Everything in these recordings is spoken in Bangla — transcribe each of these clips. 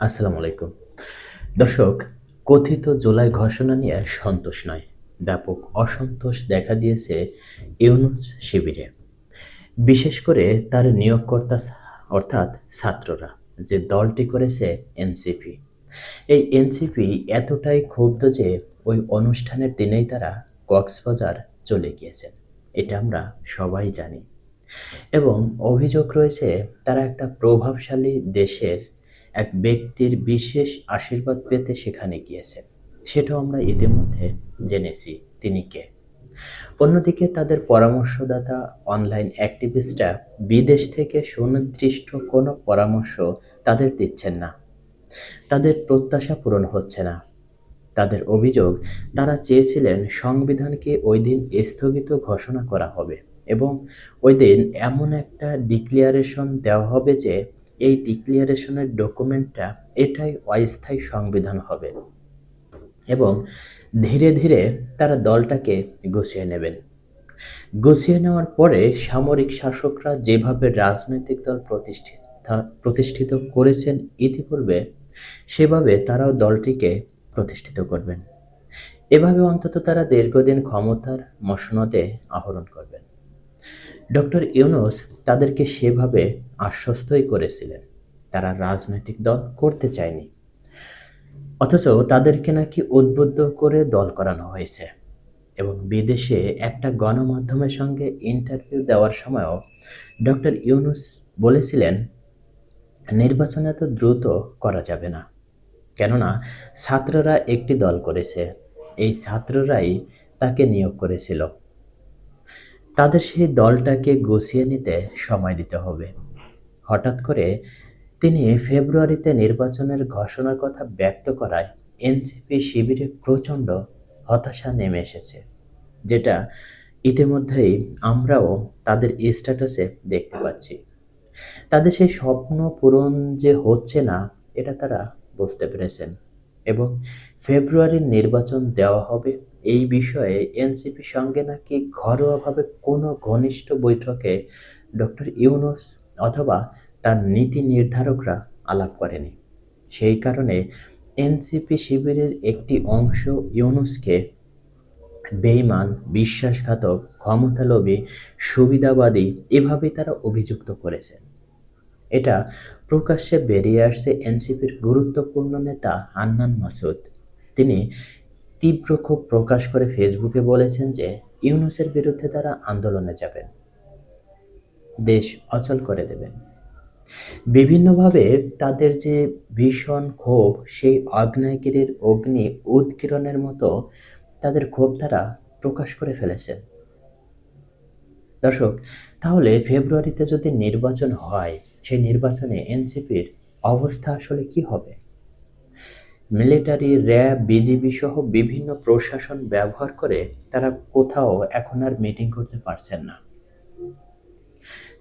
আসসালামু আলাইকুম। দর্শক, কথিত জুলাই ঘোষণা নিয়ে সন্তোষ নয়, ব্যাপক অসন্তোষ দেখা দিয়েছে ইউনুস শিবিরে। বিশেষ করে তার নিয়োগকর্তা অর্থাৎ ছাত্ররা যে দলটি করেছে এনসিপি। এই এনসিপি এতটাই ক্ষুব্ধ যে ওই অনুষ্ঠানের দিনেই তারা কক্সবাজার চলে গিয়েছেন, এটা আমরা সবাই জানি। এবং অভিযোগ রয়েছে, তারা একটা প্রভাবশালী দেশের এক ব্যক্তির বিশেষ আশীর্বাদ পেতে সেখানে গিয়েছেন। সেটাও আমরা ইতিমধ্যে জেনেছি তিনি কে। অন্যদিকে তাদের পরামর্শদাতা, অনলাইন অ্যাক্টিভিস্টরা বিদেশ থেকে সুনির্দিষ্ট কোনো পরামর্শ তাদের দিচ্ছেন না। তাদের প্রত্যাশা পূরণ হচ্ছে না। তাদের অভিযোগ, তারা চেয়েছিলেন সংবিধানকে ওই দিন স্থগিত ঘোষণা করা হবে এবং ওই দিন এমন একটা ডিক্লিয়ারেশন দেওয়া হবে যে এই ডিক্লিয়ারেশনের ডকুমেন্টটা এটাই অস্থায়ী সংবিধান হবে এবং ধীরে ধীরে তারা দলটাকে গুছিয়ে নেবেন। গুছিয়ে নেওয়ার পরে সামরিক শাসকরা যেভাবে রাজনৈতিক দল প্রতিষ্ঠিত প্রতিষ্ঠিত করেছেন ইতিপূর্বে, সেভাবে তারাও দলটিকে প্রতিষ্ঠিত করবেন। এভাবে অন্তত তারা দীর্ঘদিন ক্ষমতার মসনদে আহরণ করবেন। ডক্টর ইউনুস তাদেরকে সেভাবে আশ্বস্তই করেছিলেন। তারা রাজনৈতিক দল করতে চায়নি। অথচ তাদেরকে নাকি উদ্বুদ্ধ করে দল করানো হয়েছে এবং বিদেশে একটা গণমাধ্যমের সঙ্গে ইন্টারভিউ দেওয়ার সময়ও ডক্টর ইউনুস বলেছিলেন, নির্বাচন এত দ্রুত করা যাবে না। কেননা ছাত্ররা একটি দল করেছে। এই ছাত্ররাই তাকে নিয়োগ করেছিল। তাদের সেই দলটাকে গুছিয়ে নিতে সময় দিতে হবে। হঠাৎ করে তিনি ফেব্রুয়ারিতে নির্বাচনের ঘোষণার কথা ব্যক্ত করায় এনসিপি শিবিরে প্রচণ্ড হতাশা নেমে এসেছে, যেটা ইতিমধ্যেই আমরাও তাদের স্ট্যাটাসে দেখতে পাচ্ছি। তাদের সেই স্বপ্ন পূরণ যে হচ্ছে না, এটা তারা বুঝতে পেরেছেন এবং ফেব্রুয়ারির নির্বাচন দেওয়া হবে এই বিষয়ে এনসিপির সঙ্গে নাকি ঘরোয়াভাবে কোনো ঘনিষ্ঠ বৈঠকে ডক্টর ইউনুস অথবা তার নীতি নির্ধারকরা আলাপ করেনি। সেই কারণে এনসিপি শিবিরের একটি অংশ ইউনুসকে বেইমান বিশ্বাসঘাতক, ক্ষমতালোভী, সুবিধাবাদী এভাবে তারা অভিযুক্ত করেছেন এটা প্রকাশ্যে বেরিয়ে আসছে এনসিপির গুরুত্বপূর্ণ নেতা হান্নান মাসুদ। তিনি তীব্র ক্ষোভ প্রকাশ করে ফেসবুকে বলেছেন যে ইউনুসের বিরুদ্ধে তারা আন্দোলনে যাবেন। দেশ অচল করে দেবেন বিভিন্নভাবে তাদের যে ভীষণ ক্ষোভ, সেই আগ্নেয়গিরির অগ্নি উৎকিরণের মতো তাদের ক্ষোভ তারা প্রকাশ করে ফেলেছেন দর্শক, তাহলে ফেব্রুয়ারিতে যদি নির্বাচন হয়, সেই নির্বাচনে এনসিপির অবস্থা আসলে কি হবে? মিলিটারি, র্যাব, বিজিবি সহ বিভিন্ন প্রশাসন ব্যবহার করে তারা কোথাও এখন আর মিটিং করতে পারছেন না।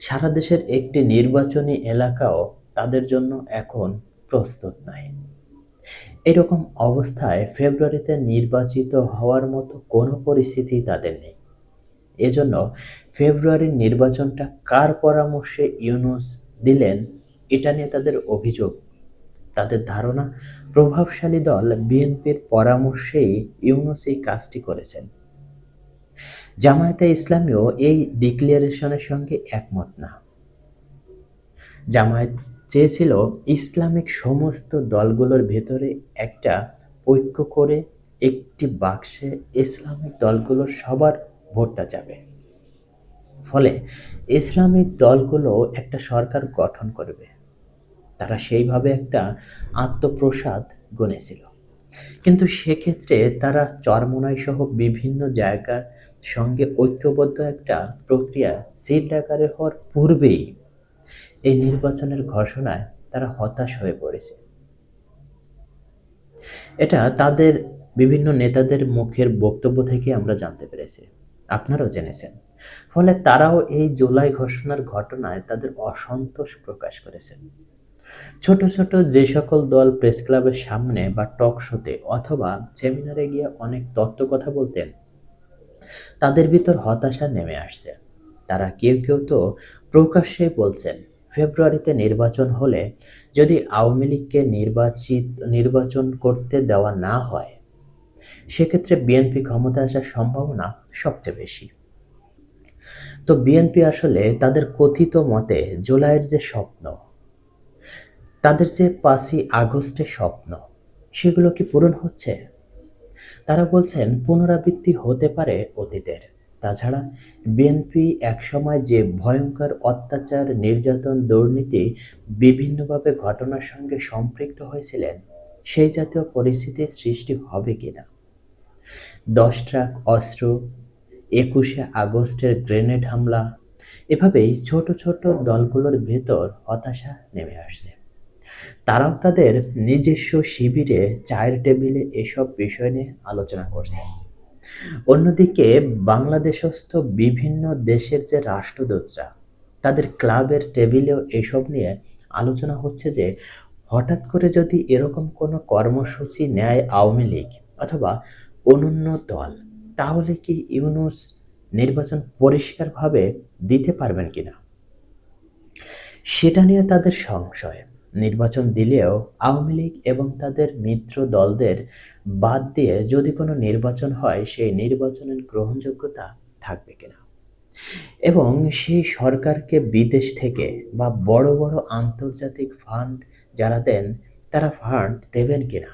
সারা দেশের একটি নির্বাচনী এলাকাও তাদের জন্য এখন প্রস্তুত নাই। এরকম অবস্থায় ফেব্রুয়ারিতে নির্বাচিত হওয়ার মতো কোনো পরিস্থিতি তাদের নেই। এজন্য ফেব্রুয়ারির নির্বাচনটা কার পরামর্শে ইউনুস দিলেন, এটা নিয়ে তাদের অভিযোগ, তাদের ধারণা প্রভাবশালী দল বিএনপির পরামর্শেই ইউনুস এই কাজটি করেছেন। জামায়াতে ইসলামীও এই ডিক্লারেশনের সঙ্গে একমত না। জামায়াত চেয়েছিল ইসলামিক সমস্ত দলগুলোর ভেতরে একটা ঐক্য করে একটি বাক্সে ইসলামিক দলগুলোর সবার ভোটটা যাবে। ফলে ইসলামিক দলগুলো একটা সরকার গঠন করবে। তারা সেইভাবে একটা আত্মপ্রসাদ গণেছিল। কিন্তু সেক্ষেত্রে তারা চরমোনাই সহ বিভিন্ন জায়গার সঙ্গে ঐক্যবদ্ধ একটা প্রক্রিয়া সিল আকারে হওয়ার পূর্বেই এই নির্বাচনের ঘোষণায় তারা হতাশ হয়ে পড়েছে। এটা তাদের বিভিন্ন নেতাদের মুখের বক্তব্য থেকে আমরা জানতে পেরেছি। আপনারাও জেনেছেন। ফলে তারাও এই জুলাই ঘোষণার ঘটনায় তাদের অসন্তোষ প্রকাশ করেছেন ছোট ছোট যে সকল দল প্রেস ক্লাবের সামনে বা টক শোতে অথবা সেমিনারে গিয়ে অনেক তত্ত্ব কথা বলতেন, তাদের ভিতর হতাশা নেমে আসছে। তারা কেউ কেউ তো প্রকাশ্যে বলছেন, ফেব্রুয়ারিতে নির্বাচন হলে যদি আওয়ামী লীগকে নির্বাচিত, নির্বাচন করতে দেওয়া না হয়, সেক্ষেত্রে বিএনপি ক্ষমতা আসার সম্ভাবনা সবচেয়ে বেশি। তো বিএনপি আসলে তাদের কথিত মতে জুলাইয়ের যে স্বপ্ন তাদের যে পাঁচই আগস্টের স্বপ্ন, সেগুলো কি পূরণ হচ্ছে? তারা বলছেন, পুনরাবৃত্তি হতে পারে অতীতের। তাছাড়া বিএনপি একসময় যে ভয়ঙ্কর অত্যাচার, নির্যাতন, দুর্নীতি বিভিন্নভাবে ঘটনার সঙ্গে সম্পৃক্ত হয়েছিলেন, সেই জাতীয় পরিস্থিতির সৃষ্টি হবে কিনা? দশ ট্রাক অস্ত্র, একুশে আগস্টের গ্রেনেড হামলা, এভাবেই ছোট ছোট দলগুলোর ভেতর হতাশা নেমে আসছে। তারাও তাদের নিজস্ব শিবিরে, চায়ের টেবিলে এসব বিষয় নিয়ে আলোচনা করছে। অন্যদিকে, বাংলাদেশস্থ বিভিন্ন দেশের যে রাষ্ট্রদূতরা, তাদের ক্লাবের টেবিলেও এসব নিয়ে আলোচনা হচ্ছে যে, হঠাৎ করে যদি এরকম কোনো কর্মসূচি নেয় আওয়ামী লীগ অথবা অনন্য দল, তাহলে কি ইউনুস নির্বাচন পরিষ্কারভাবে দিতে পারবেন কিনা? সেটা নিয়ে তাদের সংশয়। নির্বাচন দিলেও আওয়ামী লীগ এবং তাদের মিত্র দলদের বাদ দিয়ে যদি কোনো নির্বাচন হয়, সেই নির্বাচনের গ্রহণযোগ্যতা থাকবে কিনা? এবং সেই সরকারকে বিদেশ থেকে বা বড় বড় আন্তর্জাতিক ফান্ড যারা দেন, তারা ফান্ড দেবেন কিনা?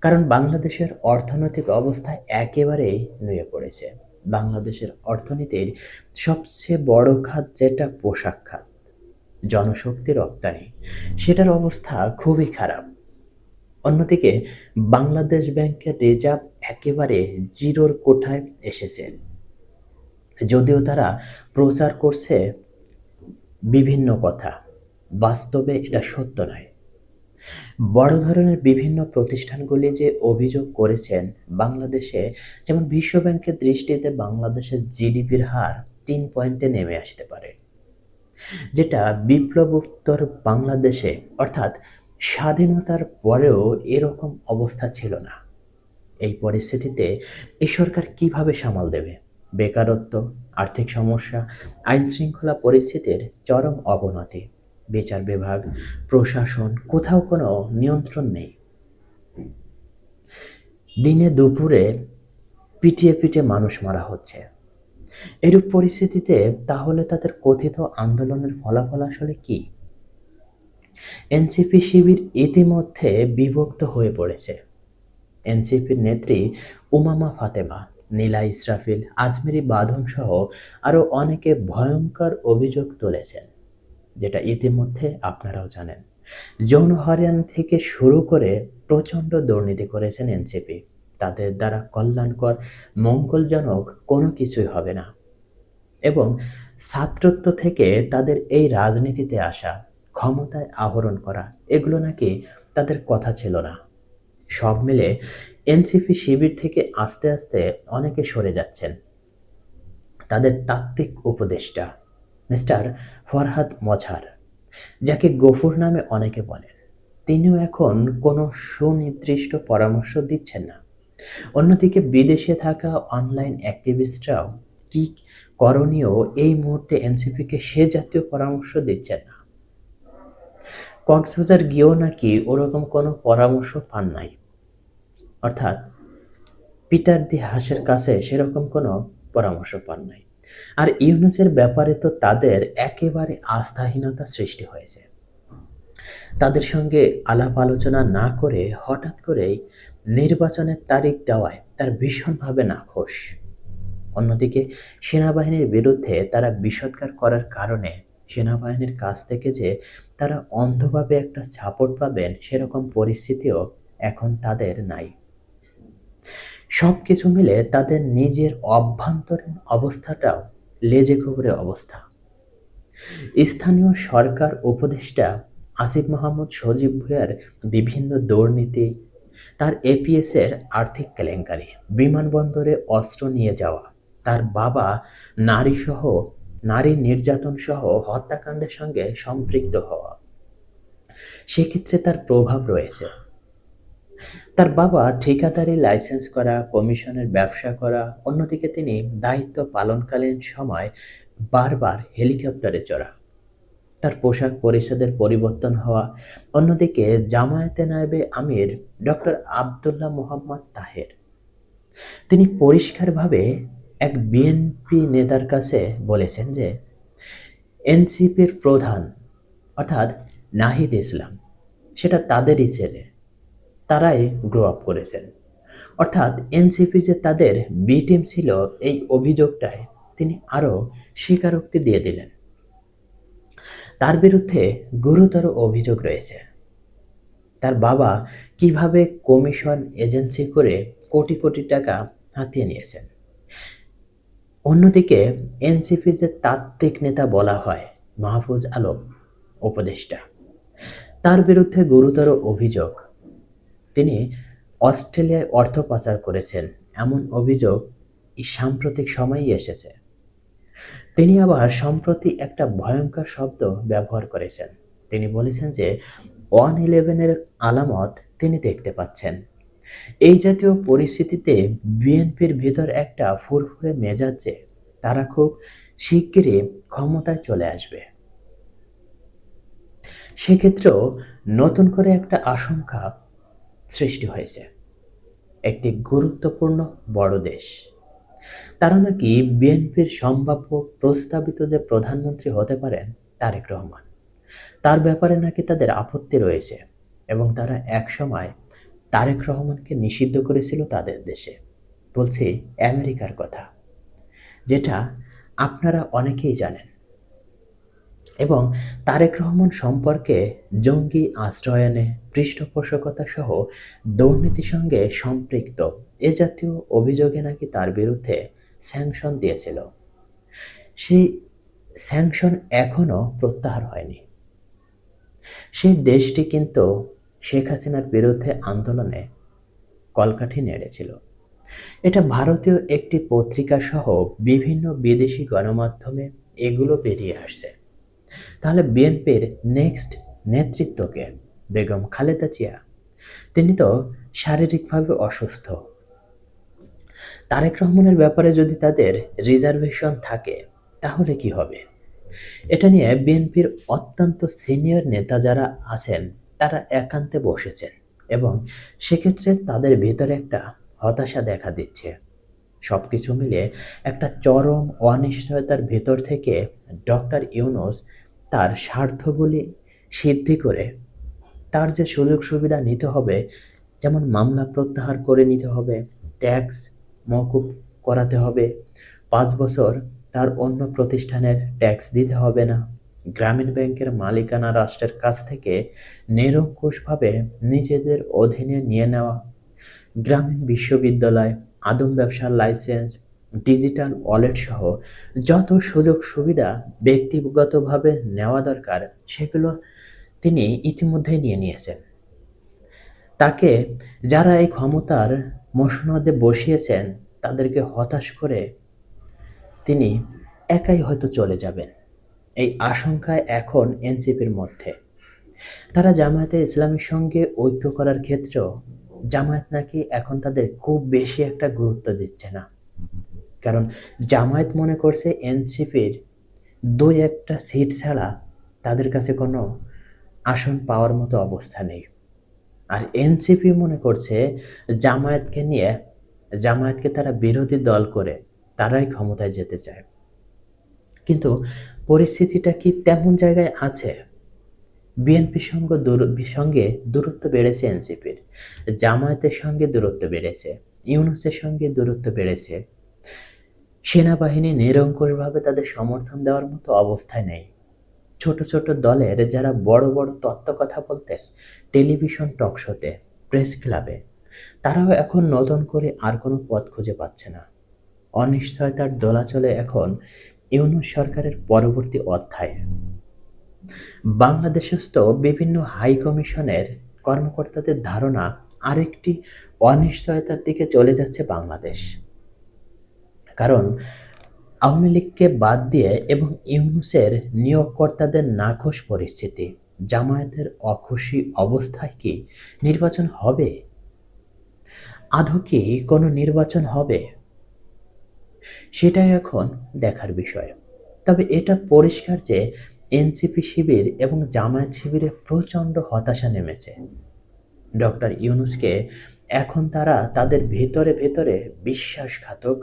কারণ বাংলাদেশের অর্থনৈতিক অবস্থা একেবারেই নুয়ে পড়েছে। বাংলাদেশের অর্থনীতির সবচেয়ে বড় খাত যেটা পোশাক খাত। জনশক্তি রপ্তানি। সেটার অবস্থা খুবই খারাপ। অন্যদিকে, বাংলাদেশ ব্যাংকের রিজার্ভ একেবারে জিরোর কোঠায় এসেছে। যদিও তারা প্রচার করছে বিভিন্ন কথা, বাস্তবে এটা সত্য নয়। বড় ধরনের বিভিন্ন প্রতিষ্ঠানগুলি যে অভিযোগ করেছেন বাংলাদেশে, যেমন বিশ্বব্যাংকের দৃষ্টিতে বাংলাদেশের জিডিপির হার তিন পয়েন্টে নেমে আসতে পারে। যেটা বিপ্লবোত্তর বাংলাদেশে, অর্থাৎ স্বাধীনতার পরেও এরকম অবস্থা ছিল না। এই পরিস্থিতিতে এই সরকার কীভাবে সামাল দেবে? বেকারত্ব, আর্থিক সমস্যা আইন শৃঙ্খলা পরিস্থিতির চরম অবনতি, বিচার বিভাগ, প্রশাসন, কোথাও কোনো নিয়ন্ত্রণ নেই। দিনে দুপুরে পিটিয়ে পিটিয়ে মানুষ মারা হচ্ছে। এরূপ পরিস্থিতিতে তাহলে তাদের কথিত আন্দোলনের ফলাফল আসলে কি? এনসিপি শিবির ইতিমধ্যে বিভক্ত হয়ে পড়েছে। এনসিপির নেত্রী উমামা ফাতেমা, নীলা ইসরাফিল, আজমেরি বাঁধন সহ আরও অনেকে ভয়ঙ্কর অভিযোগ তুলেছেন, যেটা ইতিমধ্যে আপনারাও জানেন। যৌন হরিয়ান থেকে শুরু করে প্রচণ্ড দুর্নীতি করেছেন এনসিপি। তাদের দ্বারা কল্যাণকর, মঙ্গলজনক কোনো কিছুই হবে না। এবং ছাত্রত্ব থেকে তাদের এই রাজনীতিতে আসা, ক্ষমতায় আহরণ করা, এগুলো নাকি তাদের কথা ছিল না। সব মিলে এনসিপি শিবির থেকে আস্তে আস্তে অনেকে সরে যাচ্ছেন। তাদের তাত্ত্বিক উপদেষ্টা, মিস্টার ফরহাদ মঝার, যাকে গফুর নামে অনেকে বলেন, তিনিও এখন কোনো সুনির্দিষ্ট পরামর্শ দিচ্ছেন না। অন্যদিকে বিদেশে থাকা অনলাইন অ্যাক্টিভিস্টরাও কি করণীয় এই মুহূর্তে এনসিপিকে সে জাতীয় পরামর্শ দিচ্ছেন না? কক্সবাজার গিয়েও নাকি ওরকম কোনো পরামর্শ পান নাই। অর্থাৎ পিটার দি হাসের কাছে সেরকম কোনো পরামর্শ পান নাই। আর ইউনুসের ব্যাপারে তো তাদের একেবারে আস্থাহীনতা সৃষ্টি হয়েছে। তাদের সঙ্গে আলাপ আলোচনা না করে হঠাৎ করেই নির্বাচনের তারিখ দেওয়ায় তার ভীষণভাবে নাখোশ। অন্যদিকে সেনাবাহিনীর বিরুদ্ধে তারা বিষৎকার করার কারণে সেনাবাহিনীর কাছ থেকে যে তারা অন্ধভাবে একটা সাপোর্ট পাবেন সেরকম পরিস্থিতিও এখন তাদের নাই। সব কিছু মিলে তাদের নিজের অভ্যন্তরীণ অবস্থাটাও লেজে খবরে অবস্থা। স্থানীয় সরকার উপদেষ্টা আসিফ মাহমুদ সজীব ভুঁইয়ার বিভিন্ন দুর্নীতি তার এপিএসের আর্থিক কেলেঙ্কারি। বিমানবন্দরে অস্ত্র নিয়ে যাওয়া, তার বাবা নারীসহ, নারী নির্যাতন সহ হত্যাকাণ্ডের সঙ্গে সম্পৃক্ত হওয়া। সেক্ষেত্রে তার প্রভাব রয়েছে। তার বাবা ঠিকাদারি লাইসেন্স করা, কমিশনের ব্যবসা করা, অন্যদিকে তিনি দায়িত্ব পালনকালীন সময় বারবার হেলিকপ্টারে চড়া। তার পোশাক পরিষদের পরিবর্তন হওয়া। অন্যদিকে জামায়াতে নায়েবে আমির ডক্টর আবদুল্লাহ মোহাম্মদ তাহের। তিনি পরিষ্কারভাবে এক বিএনপি নেতার কাছে বলেছেন যে, এনসিপির প্রধান, অর্থাৎ নাহিদ ইসলাম, সেটা তাদেরই ছেলে, তারাই গ্রো আপ করেছেন। অর্থাৎ এনসিপি যে তাদের বি টিম ছিল, এই অভিযোগটায় তিনি আরও স্বীকারোক্তি দিয়ে দিলেন। তার বিরুদ্ধে গুরুতর অভিযোগ রয়েছে। তার বাবা কীভাবে কমিশন এজেন্সি করে কোটি কোটি টাকা হাতিয়ে নিয়েছেন? অন্যদিকে, এনসিপির যে তাত্ত্বিক নেতা বলা হয় মাহফুজ আলম, উপদেষ্টা, তার বিরুদ্ধে গুরুতর অভিযোগ। তিনি অস্ট্রেলিয়ায় অর্থ পাচার করেছেন। এমন অভিযোগ সাম্প্রতিক সময়ই এসেছে। তিনি আবার সম্প্রতি একটা ভয়ঙ্কর শব্দ ব্যবহার করেছেন। তিনি বলেছেন যে ওয়ান ইলেভেনের আলামত তিনি দেখতে পাচ্ছেন। এই জাতীয় পরিস্থিতিতে বিএনপির ভিতর একটা ফুরফুরে মেজাজে তারা খুব শিগগিরই ক্ষমতায় চলে আসবে। সেক্ষেত্রেও নতুন করে একটা আশঙ্কা সৃষ্টি হয়েছে। একটি গুরুত্বপূর্ণ বড় দেশ। তারা নাকি বিএনপির সম্ভাব্য প্রস্তাবিত যে প্রধানমন্ত্রী হতে পারেন, তারেক রহমান। তার ব্যাপারে নাকি তাদের আপত্তি রয়েছে এবং তারা একসময় তারেক রহমানকে নিষিদ্ধ করেছিল তাদের দেশে। বলছি আমেরিকার কথা, যেটা আপনারা অনেকেই জানেন। এবং তারেক রহমান সম্পর্কে জঙ্গি আশ্রয়নে, পৃষ্ঠপোষকতা সহ দুর্নীতির সঙ্গে সম্পৃক্ত। এ জাতীয় অভিযোগে নাকি তার বিরুদ্ধে স্যাংশন দিয়েছিল। সেই স্যাংশন এখনও প্রত্যাহার হয়নি। সেই দেশটি কিন্তু শেখ হাসিনার বিরুদ্ধে আন্দোলনে কলকাঠি নেড়েছিল। এটা ভারতীয় একটি পত্রিকা সহ বিভিন্ন বিদেশি গণমাধ্যমে এগুলো বেরিয়ে আসছে। তাহলে বিএনপির নেক্সট নেতৃত্বকে বেগম খালেদা জিয়া, তিনি তো শারীরিকভাবে অসুস্থ। তারেক রহমানের ব্যাপারে যদি তাদের রিজার্ভেশন থাকে, তাহলে কি হবে? এটা নিয়ে বিএনপির অত্যন্ত সিনিয়র নেতা যারা আছেন, তারা একান্তে বসেছেন এবং সেক্ষেত্রে তাদের ভেতরে একটা হতাশা দেখা দিচ্ছে। সব কিছু মিলে একটা চরম অনিশ্চয়তার ভেতর থেকে ডক্টর ইউনুস তার স্বার্থগুলি সিদ্ধি করে তার যে সুযোগ সুবিধা নিতে হবে, যেমন মামলা প্রত্যাহার করে নিতে হবে, ট্যাক্স মকুব করাতে হবে। পাঁচ বছর তার অন্য প্রতিষ্ঠানের ট্যাক্স দিতে হবে না। গ্রামীণ ব্যাংকের মালিকানা রাষ্ট্রের কাছ থেকে নিরঙ্কুশভাবে নিজেদের অধীনে নিয়ে নেওয়া। গ্রামীণ বিশ্ববিদ্যালয়, আদম ব্যবসার লাইসেন্স, ডিজিটাল ওয়ালেট সহ যত সুযোগ সুবিধা ব্যক্তিগতভাবে নেওয়া দরকার, সেগুলো তিনি ইতিমধ্যেই নিয়ে নিয়েছেন। তাকে যারা এই ক্ষমতার মসনদে বসিয়েছেন তাদেরকে হতাশ করে তিনি একাই হয়তো চলে যাবেন। এই আশঙ্কায় এখন এনসিপির মধ্যে। তারা জামায়াতে ইসলামের সঙ্গে ঐক্য করার ক্ষেত্রেও জামায়াত নাকি এখন তাদের খুব বেশি একটা গুরুত্ব দিচ্ছে না। কারণ জামায়াত মনে করছে এনসিপির দুই একটা সিট ছাড়া তাদের কাছে কোনো আসন পাওয়ার মতো অবস্থা নেই। আর এনসিপি মনে করছে জামায়াতকে নিয়ে, জামায়াতকে তারা বিরোধী দল করে তারাই ক্ষমতায় যেতে চায়। কিন্তু পরিস্থিতিটা কি তেমন জায়গায় আছে? বিএনপির সঙ্গে সঙ্গে দূরত্ব বেড়েছে এনসিপির জামায়াতের সঙ্গে দূরত্ব বেড়েছে, ইউনুসের সঙ্গে দূরত্ব বেড়েছে। সেনাবাহিনী নিরঙ্কুশভাবে তাদের সমর্থন দেওয়ার মতো অবস্থায় নেই। ছোট ছোট দলের যারা বড় বড় তত্ত্ব কথা বলতেন, টেলিভিশন টক শোতে, প্রেস ক্লাবে, তারাও এখন নতুন করে আর কোনো পথ খুঁজে পাচ্ছে না। অনিশ্চয়তার দোলাচলে এখন ইউনুস সরকারের পরবর্তী অধ্যায়। বাংলাদেশস্থ বিভিন্ন হাই কমিশনের কর্মকর্তাদের ধারণা আরেকটি অনিশ্চয়তার দিকে চলে যাচ্ছে বাংলাদেশ। কারণ আওয়ামী লীগকে বাদ দিয়ে এবং ইউনুসের নিয়োগকর্তাদের নাখোশ পরিস্থিতি, জামায়াতের অখুশি অবস্থায় কি নির্বাচন হবে? আদৌ কি কোনো নির্বাচন হবে? সেটাই এখন দেখার বিষয়। তবে এটা পরিষ্কার যে এনসিপি শিবির এবং জামায়াত শিবিরে প্রচণ্ড হতাশা নেমেছে। ডক্টর ইউনুসকে এখন তারা তাদের ভেতরে ভেতরে বিশ্বাসঘাতক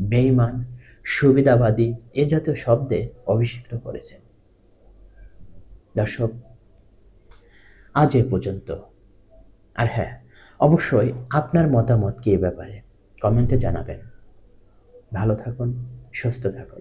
বেইমান সুবিধাবাদী এ জাতীয় শব্দে অভিষিক্ত করেছেন। দর্শক, আজ এ পর্যন্ত। আর হ্যাঁ অবশ্যই আপনার মতামত কি এ ব্যাপারে? কমেন্টে জানাবেন। ভালো থাকুন, সুস্থ থাকুন।